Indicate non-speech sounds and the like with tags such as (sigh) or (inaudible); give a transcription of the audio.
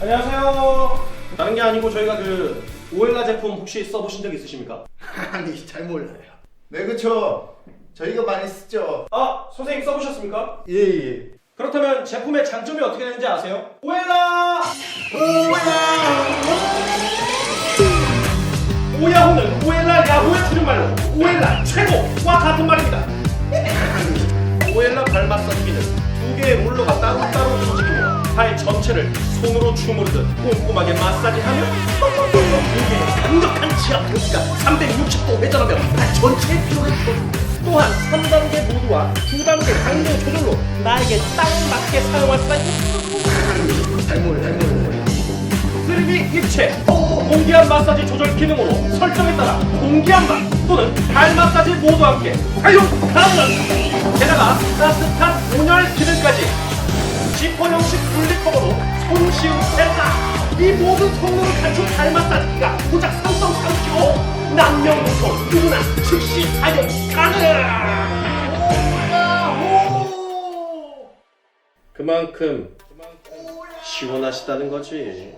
안녕하세요. 다른 게 아니고 저희가 그 오엘라 제품 혹시 써보신 적 있으십니까? (laughs) 아니 잘 몰라요. 네 그쵸. 저희가 많이 쓰죠. 아 선생님 써보셨습니까? 예예. 그렇다면 제품의 장점이 어떻게 되는지 아세요? 오엘라! 오야호는 오엘라 야호의 줄임말로 오엘라 최고와 같은 말입니다. (laughs) 오엘라 발 마사지기는 두 개의 롤러가 따로따로 발 전체를 손으로 주무르듯 꼼꼼하게 마사지하며 이게 강력한 지압 크기가 360도 회전하며 발 전체의 피로를 풀어줍니다. 또한 3단계 모드와 2단계 강도 조절로 나에게 딱 맞게 사용할 수가 있습니다. 잘 몰라 잘 몰라. 3D 입체 공기압 마사지 조절 기능으로 설정에 따라 공기압 맛 또는 발 마사지 모두와 함께 사용 가능합니다. 게다가 따뜻한 온열 기능까지 지퍼 형식 이 모든 성능을 갖춘 발 마사지기가 고작 3.3kg 남녀노소 누구나 즉시 사용 가능. 그만큼 시원하시다는 거지.